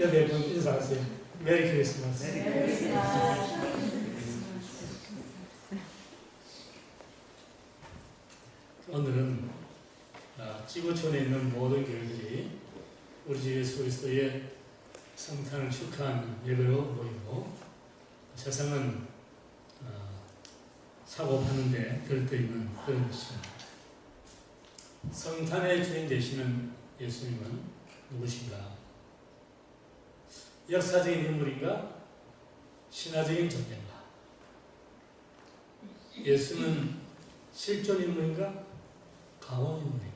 여러분 인사하세요. 메리 크리스마스. 오늘은 아, 지구촌에 있는 모든 교회들이 우리 주 예수 그리스도의 성탄을 축하하는 예배로 모이고 세상은 아, 사고 파는데 들떠 있는 그런 시입니다. 성탄의 주인 되시는 예수님은 누구신가? 역사적인 인물인가? 신화적인 존재인가? 예수는 실존 인물인가? 가원 인물인가?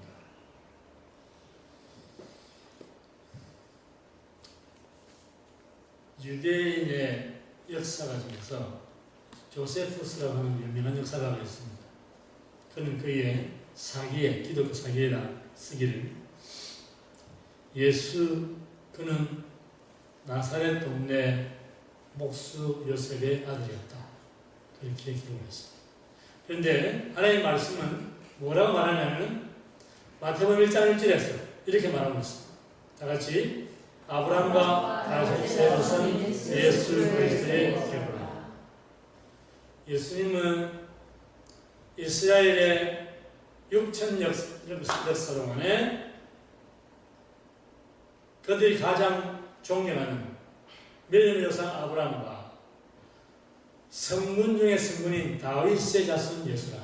유대인의 역사가 중에서 조세푸스라고 하는 유명한 역사가가 있습니다. 그는 그의 사기에, 기독교 사기에다 쓰기를 예수, 그는 나사렛 동네 목수 요셉의 아들이었다. 그렇게 기록했습니다. 그런데 하나님의 말씀은 뭐라고 말하냐면 마태복음 1장 1절에서 이렇게 말하고 있습니다. 다 같이 아브라함과 다윗의 조선 예수 그리스도의 계보라. 예수님은 이스라엘의 6천 역사 동 안에 그들이 가장 존경하는 믿음의 조상 아브라함과 성문 중의 성문인 다윗의 자손 예수라.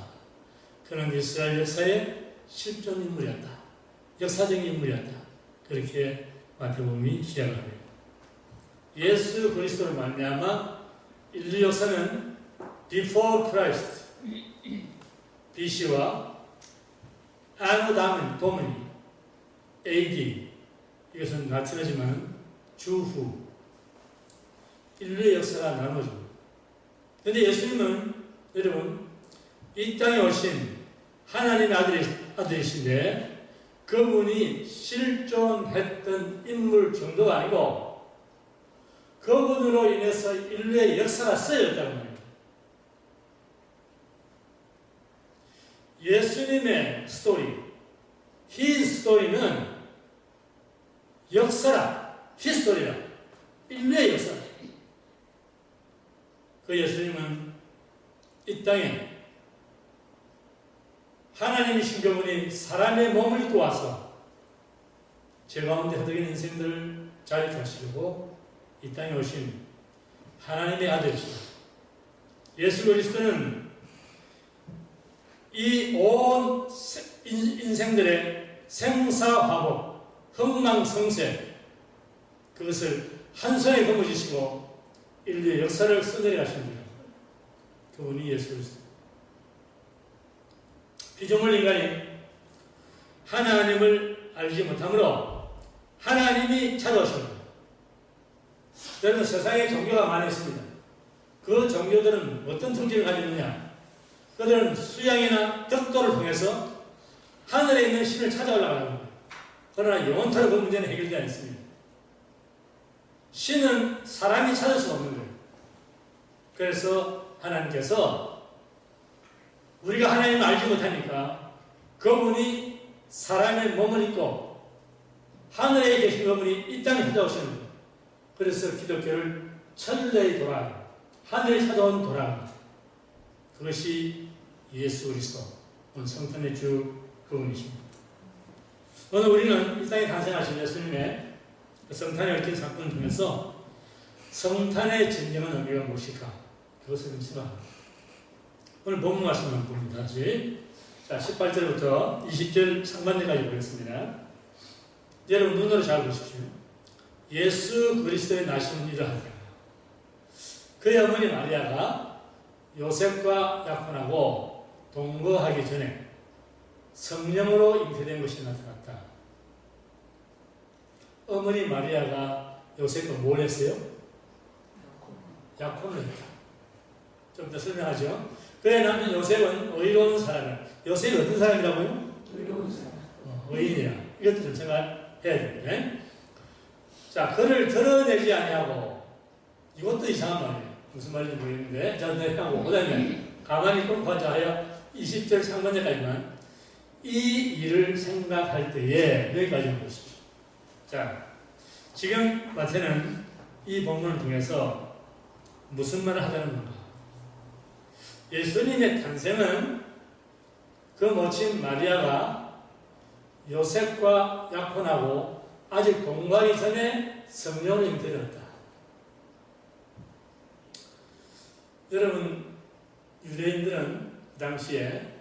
그는 이스라엘 역사의 실존 인물이었다. 역사적인 인물이었다. 그렇게 마태복음이 시작을 합니다. 예수 그리스도를 말미암아 인류 역사는 before Christ BC와 안노 다음 도미니 AD 이것은 라틴어지만 주후 인류의 역사가 나눠집니다. 그런데 예수님은 여러분 이 땅에 오신 하나님의 아들이, 아들이신데 그분이 실존했던 인물 정도가 아니고 그분으로 인해서 인류의 역사가 쓰여졌다는 말입니다. 예수님의 스토리, His 스토리는 역사라, 히스토리라, 인류의 역사라. 그 예수님은 이 땅에 하나님이신 그분이 사람의 몸을 입고 와서 죄 가운데 허덕인 인생들을 자유케 하시려고 이 땅에 오신 하나님의 아들이시다. 예수 그리스도는 이 온 인생들의 생사화복, 흥망성쇠 그것을 한 손에 거머쥐시고 인류의 역사를 써내려 가시는 분. 그분이 예수 그리스도. 피조물 인간이 하나님을 알지 못함으로 하나님이 찾아오신 니다 여러분 세상에 종교가 많이 있습니다. 그 종교들은 어떤 특징을 가지고 있느냐? 그들은 수양이나 덕도를 통해서 하늘에 있는 신을 찾아오려고 하는 거예요. 그러나 영원토록 그 문제는 해결되지 않습니다. 신은 사람이 찾을 수 없는 거예요. 그래서 하나님께서 우리가 하나님을 알지 못하니까 그분이 사람의 몸을 입고 하늘에 계신 그분이 이 땅에 찾아오시는 거예요. 그래서 기독교를 천대의 도라, 하늘에 찾아온 도라. 그것이 예수 그리스도, 오늘 성탄의 주 그분이십니다. 오늘 우리는 이 땅에 탄생하신 예수님의 성탄에 얽힌 사건을 통해서 성탄의 진정한 의미가 무엇일까? 그것을 생각합니다. 오늘 본문 말씀을 봅니다. 다시. 자, 18절부터 20절 상반절까지 보겠습니다. 여러분 눈으로 잘 보십시오. 예수 그리스도의 나심은 이러하다. 그의 어머니 마리아가 요셉과 약혼하고 동거하기 전에 성령으로 잉태된 것이 나타났다. 어머니 마리아가 요셉과 뭘 했어요? 약혼을 했다. 좀 더 설명하죠. 그의 남편 요셉은 의로운 사람이야. 요셉이 어떤 사람이라고요? 의로운 사람. 어, 의인이야. 이것도 좀 생각해야 되네. 자, 그를 드러내지 아니하고 이것도 이상한 말이에요. 무슨 말인지 모르겠는데 자, 내하고 그 다음에 가만히 끊고 하자 하여 20절 상반절까지만 이 일을 생각할 때에 여기까지 보십시오. 자, 지금 마태는 이 본문을 통해서 무슨 말을 하자는 건가? 예수님의 탄생은 그 모친 마리아가 요셉과 약혼하고 아직 동거하기 전에 성령을 잉태되었다. 여러분 유대인들은 그 당시에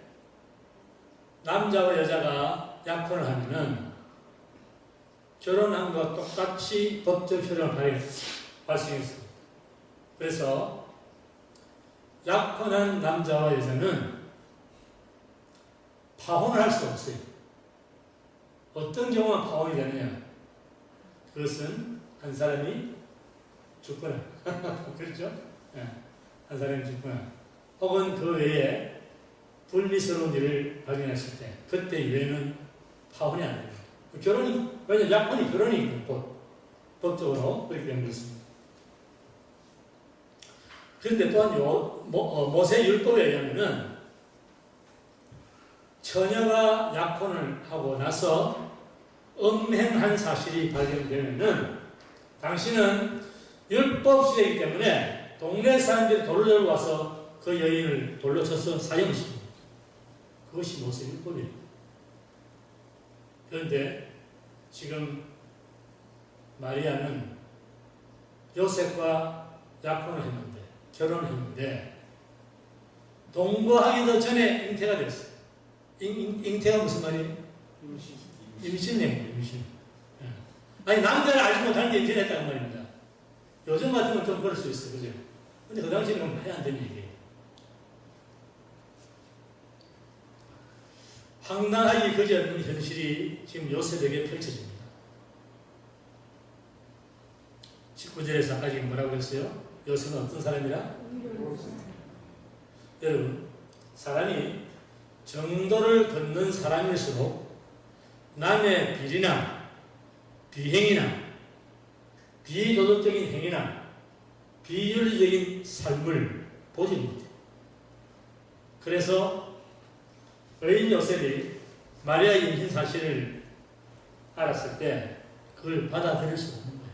남자와 여자가 약혼을 하면은 결혼한 것과 똑같이 법적 효력을 발생했습니다. 그래서 약혼한 남자와 여자는 파혼을 할 수 없어요. 어떤 경우가 파혼이 되느냐? 그것은 한 사람이 죽거나, 그렇죠? 예, 한 사람이 죽거나, 혹은 그 외에 불미스러운 일을 발견했을 때, 그때 이외에는 파혼이 안 됩니다. 결혼이, 왜냐면 약혼이 결혼이 곧 법적으로 그렇게 된 것입니다. 그런데 또한 요, 모, 어, 모세 율법에 의하면은 처녀가 약혼을 하고 나서 음행한 사실이 발견되면은 당신은 율법 시대이기 때문에 동네 사람들이 들고 와서 그 여인을 돌로 쳐서 사형시킵니다. 그것이 모세 율법이에요. 그런데 지금 마리아는 요셉과 약혼을 했는데 결혼을 했는데 동거하기도 전에 잉태가 됐어요. 잉, 잉, 잉태가 무슨 말이에요? 임신이에요, 임신. 예. 아니, 남자를 알지 못하는 게 임신했다는 말입니다. 요즘 같으면 좀 그럴 수 있어요, 그죠? 근데 그 당시에는 해야 안 되는 얘기예요. 황당하기 그지없는 현실이 지금 요셉에게 펼쳐집니다. 19절에서 아까 지금 뭐라고 했어요? 요셉은 어떤 사람이라? 여러분, 사람이 정도를 걷는 사람일수록 남의 비리나 비행이나 비도덕적인 행위나 비윤리적인 삶을 보지 못해. 그래서 의인 요셉이 마리아의 임신 사실을 알았을 때 그걸 받아들일 수 없는 거예요.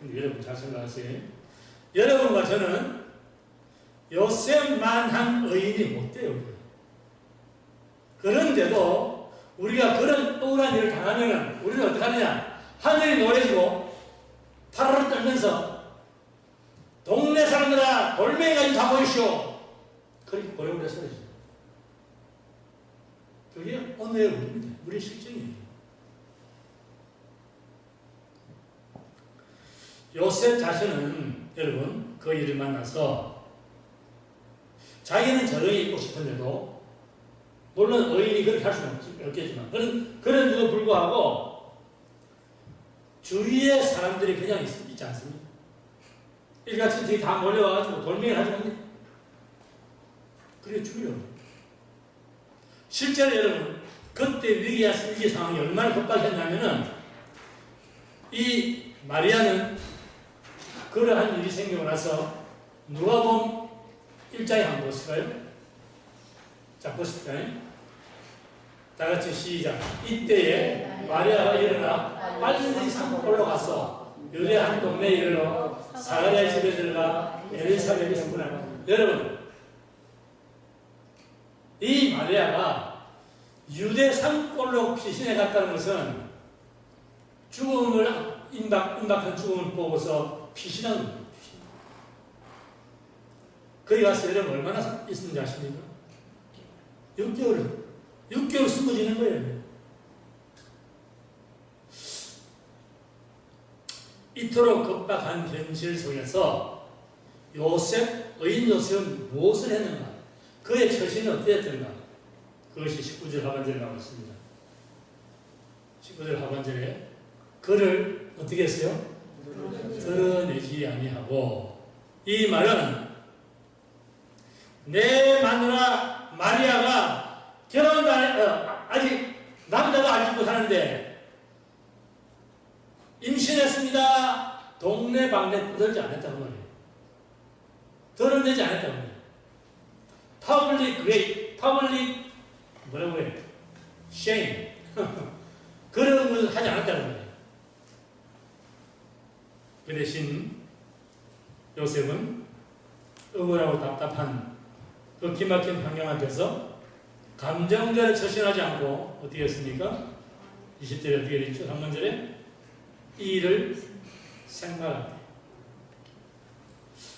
근데 여러분 잘 생각하세요. 여러분과 저는 요셉만한 의인이 못 돼요. 그런데도 우리가 그런 억울한 일을 당하면 우리는 어떻게 하느냐? 하늘이 노래지고 파르르 떨면서 동네 사람들아 돌멩이가 좀 잡아오시오. 그렇게 고용을 해서 그러죠. 그게 오늘의 우리입니다. 우리의 실정이에요. 요셉 자신은 여러분 그 일을 만나서 자기는 저렇게 입고 싶은데도 물론 의인이 그렇게 할 수는 없- 없겠지만 그런 그런데도 불구하고 주위의 사람들이 그냥 있, 있지 않습니까? 일같이 저기 다 몰려와가지고 돌멩이를 하지? 그게 중요해요. 실제로 여러분 그때 위기, 위기 상황이 얼마나 급박했냐면은 이 마리아는 그러한 일이 생기고 나서 누가 본 일장에 한번 보실까요? 자, 보실까요? 다 같이 시작. 이때에 마리아가 일어나 빨리 산골로 가서 유대 한 동네에 이르러 사가랴 집에 들어가 엘리사벳이 성분하고 여러분 이 마리아가 유대 산골로 피신해 갔다는 것은 죽음을 임박, 임박한 죽음을 보고서 피신한 겁니다. 거기 가서 여러분 얼마나 있었는지 아십니까? 6개월, 6개월 숨어지는 거예요. 이토록 급박한 현실 속에서 요셉, 의인 요셉은 무엇을 했는가? 그의 처신은 어땠던가? 그것이 19절 하반절에 나와 있습니다. 19절 하반절에 그를 어떻게 했어요? 드러내지 아니하고 이 말은 내 마누라 마리아가 결혼도 안 해, 어, 아직 남자가 알지 못하는데 임신했습니다. 동네 방네 떠들지 않았다고 말이에요. 드러내지 않았다고 말이에요. 퍼블릭 그레이, 퍼블릭 뭐라고 해요? shame. 그런 것을 하지 않았다는 거예요. 그 대신 요셉은 억울하고 답답한 그 기막힌 환경 앞에서 감정대로 처신하지 않고 어떻게 했습니까? 20절에 어떻게 되죠? 3번절에 이 일을 생각한다.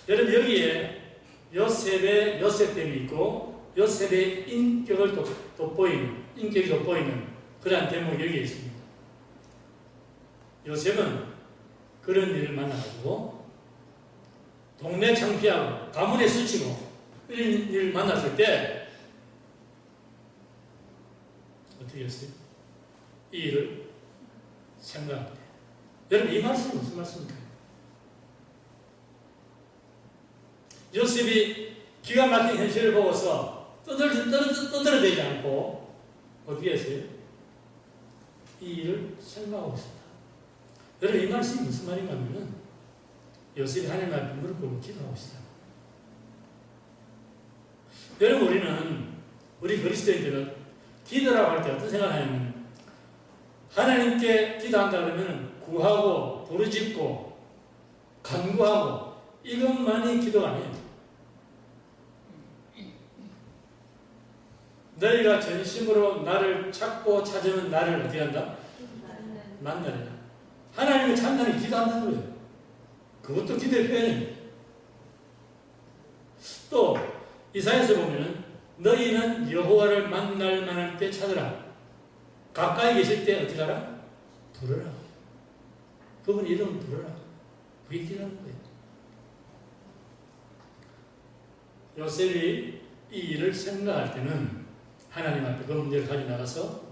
여러분 여기에 요셉의 요셉됨이 있고 요셉의 인격을 돋- 돋보이는 인격이 돋보이는 그러한 대목이 여기에 있습니다. 요셉은 그런 일을 만나가지고 동네 창피하고 가문에 스치고 이런 일을 만났을 때 어떻게 했어요? 이 일을 생각합니다. 여러분 이 말씀은 무슨 말씀입니까? 요셉이 기가 막힌 현실을 보고서 떠들, 떠들, 떠들어대지 않고 어떻게 했어요? 이 일을 생각하고 있습니다. 여러분 이 말씀이 무슨 말인가 하면은 요셉이 하나님 앞에 무릎 꿇고 기도하고 있어요. 여러분 우리는 우리 그리스도인들은 기도라고 할 때 어떤 생각을 하냐면 하나님께 기도한다 그러면 구하고 부르짖고 간구하고 이것만이 기도가 아니에요. 너희가 전심으로 나를 찾고 찾으면 나를 어떻게 한다? 만나리라. 하나님을 찾는 기도한다는 거예요. 그것도 기도의 표현입니다. 또 이사에서 보면은 너희는 여호와를 만날 만할 때 찾으라. 가까이 계실 때 어떻게 하라? 부르라. 그분 이름 부르라. 그게 기도하는 거예요. 요셉이 이 일을 생각할 때는 하나님 앞에 그 문제를 가지고 나가서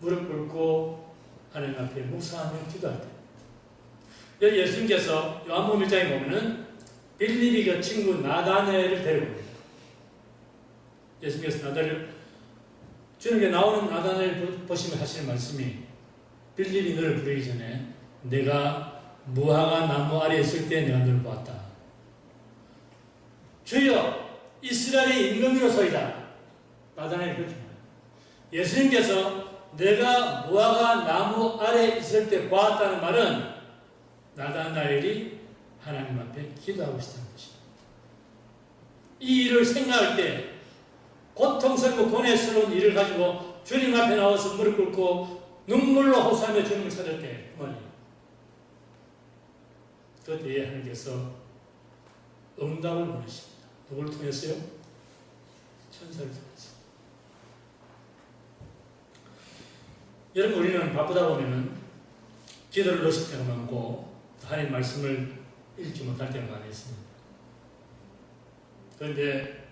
무릎 꿇고 하나님 앞에 묵상하며 기도할 때. 여기 예수님께서 요한복음 1장에 보면은 빌립이 그 친구 나다네를 데리고. 예수님께서 나다를 주님께 나오는 나단을 보시면 하시는 말씀이 빌립이 너를 부르기 전에 내가 무화과 나무 아래 있을 때 내가 너를 보았다. 주여 이스라엘의 임금이로소이다. 나단을 그렇게 말해요. 예수님께서 내가 무화과 나무 아래 있을 때 보았다는 말은 나다나엘이 하나님 앞에 기도하고 있다는 것입니다. 이 일을 생각할 때 고통스럽고 고뇌스러운 일을 가지고 주님 앞에 나와서 무릎 꿇고 눈물로 호소하며 주님을 찾을 때 그만이에요. 그때에 하나님께서 응답을 보내십니다. 누구를 통했어요? 천사를 통해서. 여러분 우리는 바쁘다 보면은 기도를 놓칠 때가 많고 하나님 말씀을 읽지 못할 때가 많이 있습니다. 그런데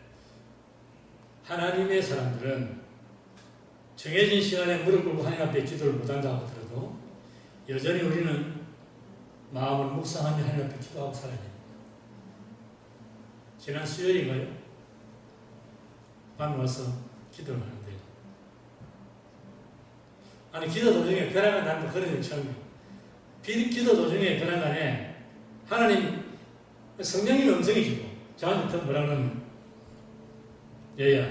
하나님의 사람들은 정해진 시간에 무릎 꿇고 하나님 앞에 기도를 못한다고 하더라도 여전히 우리는 마음을 묵상하며 하나님 앞에 기도하고 살아야 됩니다. 지난 수요일인가요? 밤에 와서 기도를 하는데 아니 기도 도중에 벼랑간 난도 그런 일 처음이에요. 비- 기도 도중에 벼랑간에 하나님 성령님 음성이지고 저한테 또 뭐라 그러면 얘야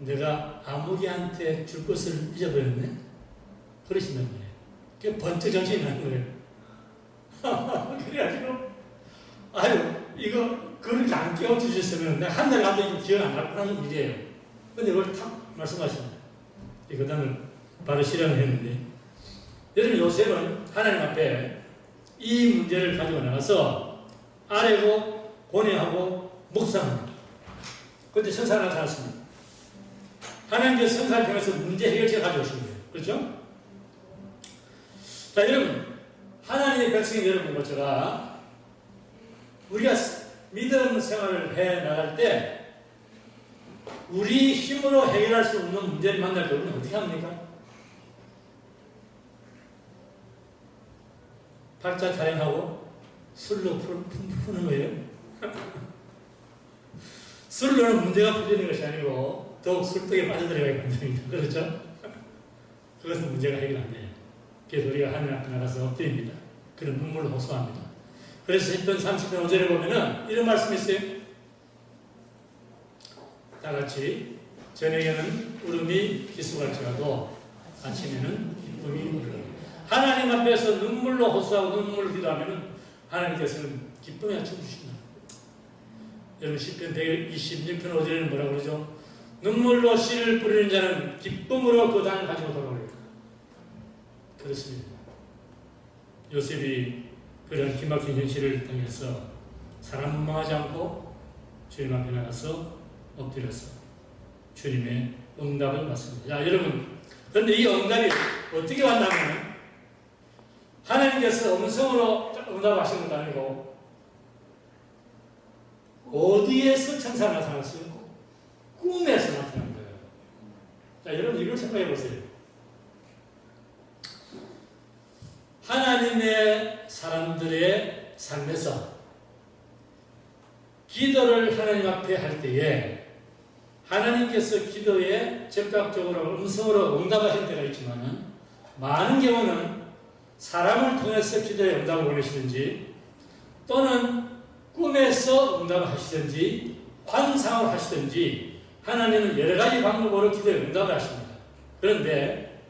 내가 아무개한테 줄 것을 잊어버렸네? 그러신단 말이에요. 그게 번쩍 정신이 나는 거예요. 그래가지고 아유 이거 그렇게 안 깨워주셨으면 내가 한달 감독이 기억 안날 뻔한 일이에요. 근데 그걸 탁 말씀하셨네. 그 다음을 바로 실현을 했는데 여러분 요셉은 하나님 앞에 이 문제를 가지고 나가서 아래고 고뇌하고 묵상합니다. 그때 천사가 나타났습니다. 하나님께서 천사를 통해서 문제 해결책 가져오신 거예요. 그렇죠? 자, 여러분. 하나님의 백성인 여러분과 제가 우리가 믿음 생활을 해 나갈 때 우리 힘으로 해결할 수 없는 문제를 만날 때 우리는 어떻게 합니까? 팔자 타령하고 술로 푸는, 거예요. 술로는 문제가 풀리는 것이 아니고 더욱 술독에 빠져들어가게 만듭니다. 그렇죠? 그것은 문제가 해결 안 돼요. 그래서 우리가 하늘 앞에 나가서 엎드립니다. 그런 눈물로 호소합니다. 그래서 10편 30편 5절에 보면은 이런 말씀이 있어요. 다 같이 저녁에는 울음이 기수갈지라도 아침에는 기쁨이 오르는 하나님 앞에서 눈물로 호소하고 눈물로 기도하면 하나님께서는 기쁨에 춤 주신다. 여러분 10편 126편 5절에는 뭐라 그러죠? 눈물로 씨를 뿌리는 자는 기쁨으로 그 땅을 가지고 돌아오리라. 그렇습니다. 요셉이 그런 기막힌 현실을 당해서 사람 원망하지 않고 주님 앞에 나가서 엎드려서 주님의 응답을 받습니다. 자, 여러분. 그런데 이 응답이 어떻게 왔냐면 하나님께서 음성으로 응답하신 것도 아니고 어디에서 천사가 나타났어요? 꿈에서 나타난 거예요. 자, 여러분 이걸 생각해 보세요. 하나님의 사람들의 삶에서 기도를 하나님 앞에 할 때에 하나님께서 기도에 즉각적으로 음성으로 응답하실 때가 있지만 많은 경우는 사람을 통해서 기도에 응답을 보내시든지 또는 꿈에서 응답을 하시든지 환상을 하시든지 하나님은 여러 가지 방법으로 기도에 응답을 하십니다. 그런데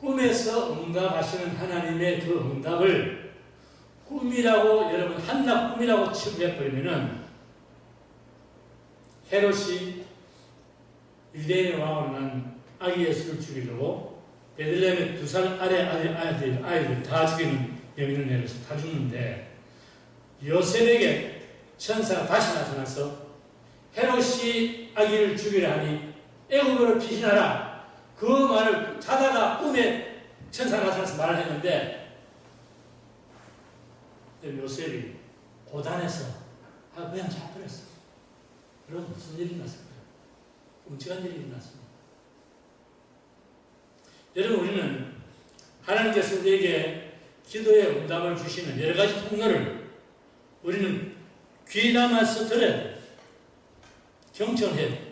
꿈에서 응답하시는 하나님의 그 응답을 꿈이라고 여러분 한낱 꿈이라고 치부해버리면은 헤롯이 유대인의 왕으로 난 아기 예수를 죽이려고 베들레헴의 두살 아래 아들, 아이들, 다 죽이는 명령을 내려서 다 죽는데 요셉에게 천사가 다시 나타나서 헤롯이 아기를 죽이려 하니 애굽으로 피신하라 그 말을 자다가 꿈에 천사가 나타나서 말을 했는데 요셉이 고단해서 아 그냥 자버렸어 그래서 무슨 일이 났을까요? 끔찍한 일이 일어났습니다. 여러분 우리는 하나님께서 우리에게 기도의 응답을 주시는 여러 가지 통로를 우리는 귀 담아서. 경청해야 돼요.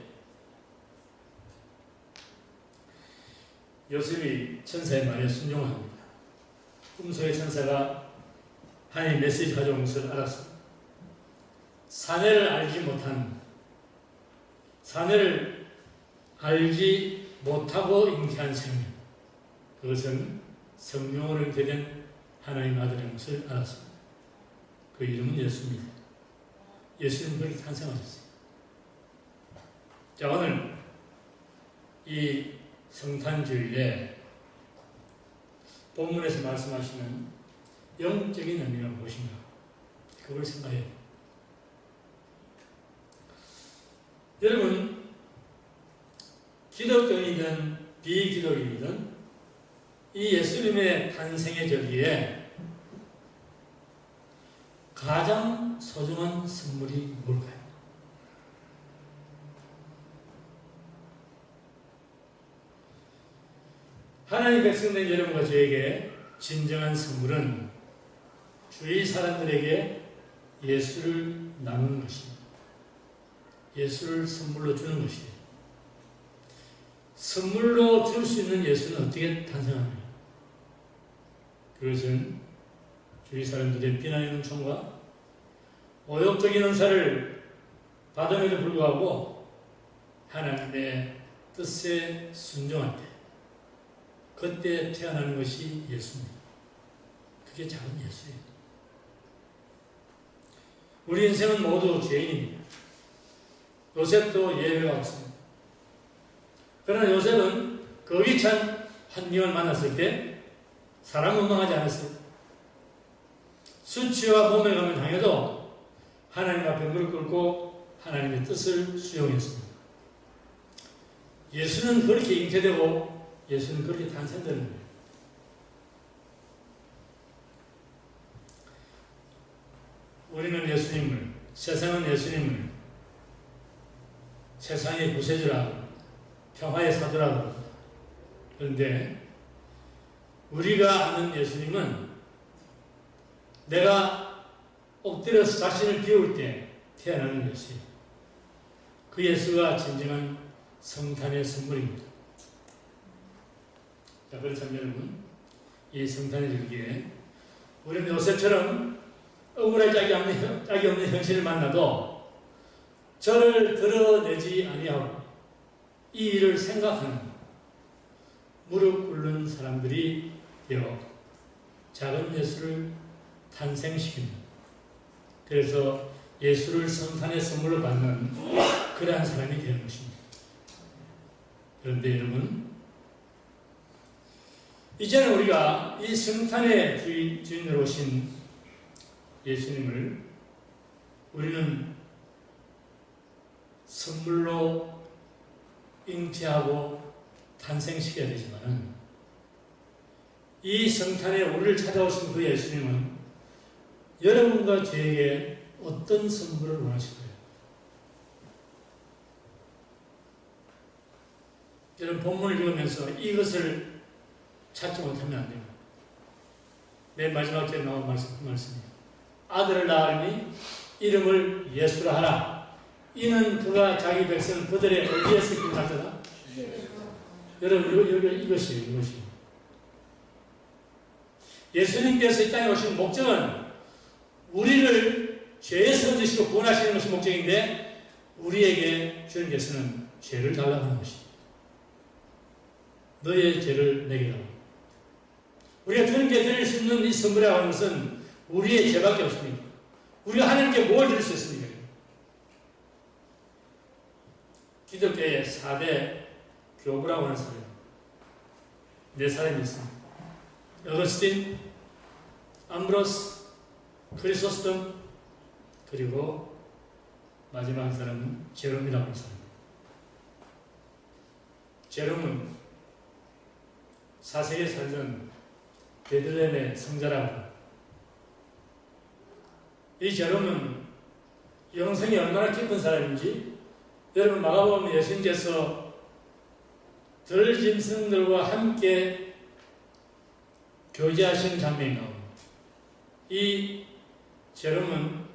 요셉이 천사의 말에 순종합니다. 꿈속의 천사가 하나님 메시지 가져온 것을 알았습니다. 사내를 알지 못한 사내를 알지 못하고 잉태한 생명 그것은 성령으로 잉태된 하나님 아들인 것을 알았습니다. 그 이름은 예수입니다. 예수님 그렇게 탄생하셨어요. 자 오늘 이 성탄주일에 본문에서 말씀하시는 영적인 의미가 무엇인가 그걸 생각해야 돼요. 여러분 기독교인이든 비기독인이든 이 예수님의 탄생의 절기에 가장 소중한 선물이 뭘까요? 하나님 백성된 여러분과 저에게 진정한 선물은 주위 사람들에게 예수를 나누는 것입니다. 예수를 선물로 주는 것이에요. 선물로 줄 수 있는 예수는 어떻게 탄생하느냐? 그것은 주위 사람들의 비난의 눈총과 오욕적인 은사를 받음에도 불구하고 하나님의 뜻에 순종할 때 그때 태어나는 것이 예수입니다. 그게 작은 예수예요. 우리 인생은 모두 죄인입니다. 요셉도 예외가 없습니다. 그러나 요셉은 그 위찬 환경을 만났을 때 사람 원망하지 않았어요. 수치와 몸에 감을 당해도 하나님 앞에 무릎 꿇고 하나님의 뜻을 수용했습니다. 예수는 그렇게 잉태되고 예수는 그렇게 탄생되는 거예요. 우리는 예수님을, 세상은 예수님을 세상의 구세주라고, 평화의 사도라고. 그런데 우리가 아는 예수님은 내가 엎드려서 자신을 비울 때 태어나는 예수예요. 그 예수가 진정한 성탄의 선물입니다. 자, 그렇다면 여러분, 이 성탄의 절기에 우리는 요셉처럼 억울할 짝이 없는, 짝이 없는 현실을 만나도 저를 드러내지 아니하고 이 일을 생각하는 무릎 꿇는 사람들이 되어 작은 예수를 탄생시키는 그래서 예수를 성탄의 선물로 받는 그러한 사람이 되는 것입니다. 그런데 여러분 이제는 우리가 이 성탄의 주인, 주인으로 오신 예수님을 우리는 선물로 잉태하고 탄생시켜야 되지만은 이 성탄에 우리를 찾아오신 그 예수님은 여러분과 저에게 어떤 선물을 원하실까요? 여러분 본문을 읽으면서 이것을 찾지 못하면 안 돼요. 맨 마지막 절에 나온 말씀, 그 말씀이에요. 아들을 낳으니 이름을 예수라 하라. 이는 그가 자기 백성을 그들의 어디에서 기록하더라? 여러분, 이거, 이거, 이것이에요, 이것이. 예수님께서 이 땅에 오신 목적은 우리를 죄에서 얻으시고 구원하시는 것이 목적인데, 우리에게 주님께서는 죄를 달라고 하는 것입니다. 너의 죄를 내게 하라. 우리가 주님께 드릴 수 있는 이 선물이라고 하는 것은 우리의 죄밖에 없습니다. 우리가 하나님께 뭘 드릴 수 있습니까? 기독교의 4대 교부라고 하는 사람. 네 사람이 있습니다. 어거스틴, 암브로스, 크리소스tom, 그리고 마지막 한 사람은 제롬이라고 사람입니다. 제롬은 4세기에 살던 베들레헴의 성자라고. 이 제롬은 영성이 얼마나 깊은 사람인지 여러분 마가복음 예수님께서 들 짐승들과 함께 교제하시는 장면이 나옵니다. 이 제롬은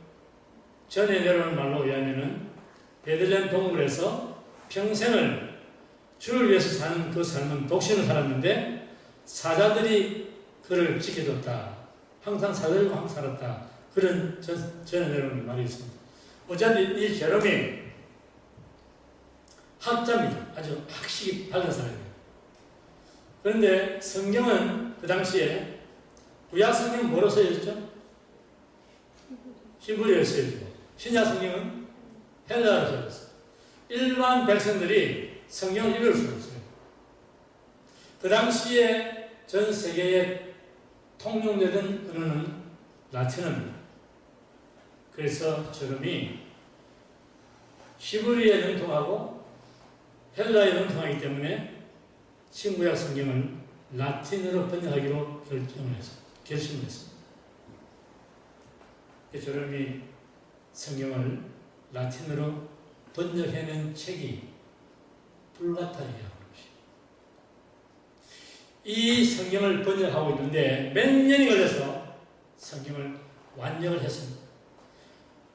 전에 내려오는 말로 의하면은 베들레헴 동굴에서 평생을 주를 위해서 사는 그 삶은 독신을 살았는데 사자들이 그를 지켜줬다. 항상 사자들과 함께 살았다. 그런 전, 전에 내려오는 말이 있습니다. 어차피 이 제롬이 학자입니다. 아주 학식이 밝은 사람이에요. 그런데 성경은 그 당시에 구약 성경은 뭐로 써있죠? 히브리어로 써있고 신약 성경은 헬라어로 써있어요. 일반 백성들이 성경을 읽을 수 없어요. 그 당시에 전 세계에 통용되던 언어는 라틴어입니다. 그래서 저놈이 히브리에 능통하고 헬라에 능통하기 때문에 신구약 성경을 라틴어로 번역하기로 결정을 했어 결심을 했습니다. 저놈이 성경을 라틴어로 번역해낸 책이 불가타리라고. 이 성경을 번역하고 있는데 몇 년이 걸려서 성경을 완역을 했습니다.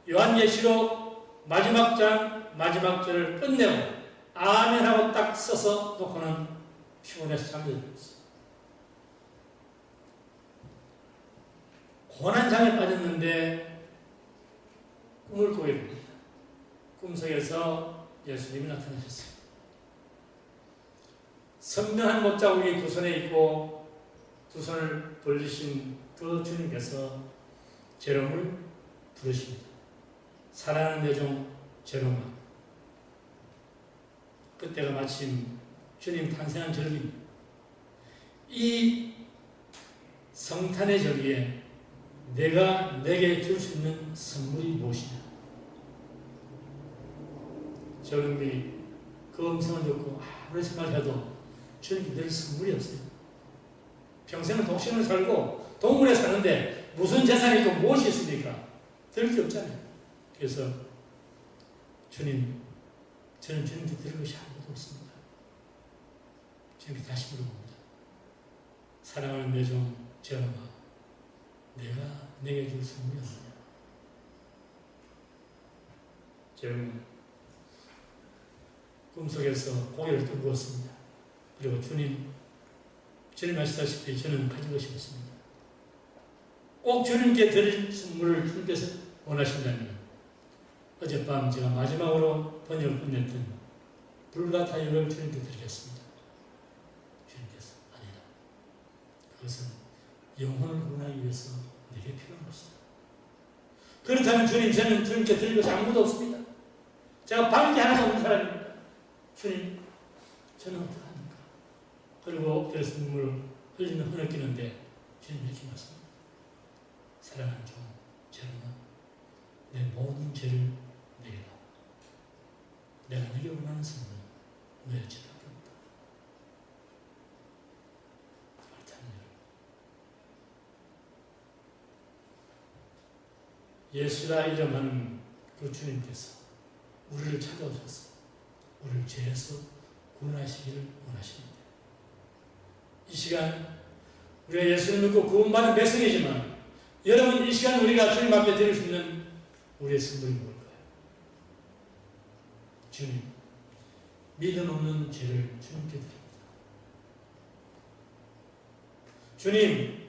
요한예시록 마지막 장 마지막 절을 끝내고 아멘하고 딱 써서 놓고는 피곤해서 잠들었어요. 고난장에 빠졌는데 꿈을 꾸게 됩니다. 꿈속에서 예수님이 나타나셨어요. 선명한 못자국이 두 손에 있고 두 손을 벌리신 그 주님께서 제롬을 부르십니다. 사랑하는 내종 제롬아. 그때가 마침 주님 탄생한 절기입니다. 이 성탄의 절기에 내가 내게 줄 수 있는 선물이 무엇이냐? 제롬이 그 음성을 듣고 아무리 생각해도 주님께 늘 선물이 없어요. 평생을 독신을 살고 동물에 사는데 무슨 재산이 있고 무엇이 있습니까? 들게 없잖아요. 그래서 주님, 저는 주님께 드릴 것이 아무것도 없습니다. 주님께 다시 물어봅니다. 사랑하는 내종 제롬아, 내가 내게 줄 선물이 없느냐? 제롬은 꿈속에서 고개를 들고었습니다. 그리고 주님, 주님 아시다시피 저는 가진 것이 없습니다. 꼭 주님께 드릴 선물을 주님께서 원하신다면 어젯밤 제가 마지막으로 번역을 끝냈던 불가타이를 주님께 드리겠습니다. 주님께서 그것은 영혼을 구원하기 위해서 내게 필요한 것이다. 그렇다면 주님, 저는 주님께 드릴 것이 아무것도 없습니다. 제가 반지 하나도 없는 사람입니다. 주님, 저는 어떡합니까? 그리고 엎드려서 눈물을 흘리며 흐느끼는데 주님 이렇게 말씀합니다. 사랑하는 종, 제로는 내 모든 죄를 내게라. 내가 네게 원하는 선물은 너의 죄밖에 없다. 그렇다면 예수라 이름하는 그 주님께서 우리를 찾아오셔서 우리를 죄에서 구원하시기를 원하십니다. 이 시간 우리가 예수를 믿고 구원받은 백성이지만 여러분 이 시간 우리가 주님 앞에 드릴 수 있는 우리의 선물이 뭘까요? 주님, 믿음 없는 죄를 주님께 드립니다. 주님,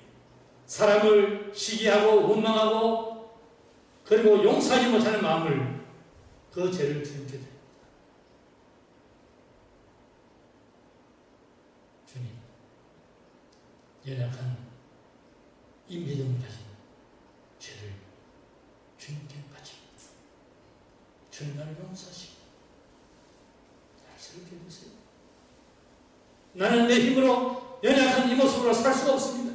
사람을 시기하고 원망하고 그리고 용서하지 못하는 마음을 그 죄를 주님께 드립니다. 주님, 연약한 이 믿음을 가진 죄를 주님께 바칩니다. 주님 나를 용서하시고 새롭게 해주세요. 나는 내 힘으로 연약한 이 모습으로 살 수가 없습니다.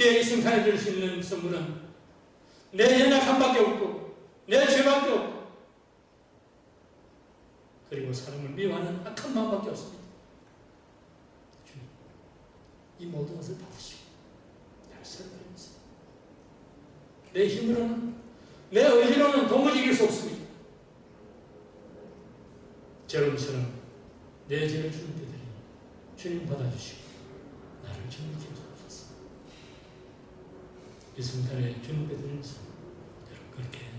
주님께 이 순간에 드릴 수 있는 선물은 내 연약함밖에 없고 내 죄밖에 없고 그리고 사람을 미워하는 악한 마음밖에 없습니다. 주님, 이 모든 것을 받으시고 새롭게 해주세요. 내 힘으로는 내 의지로는 도무지 이길 수 없습니다. 저런처럼 내 죄를 주님께 드리니 주님 받아주시고 나를 정립해 주옵소 예수님 따라 주는 것은 그렇게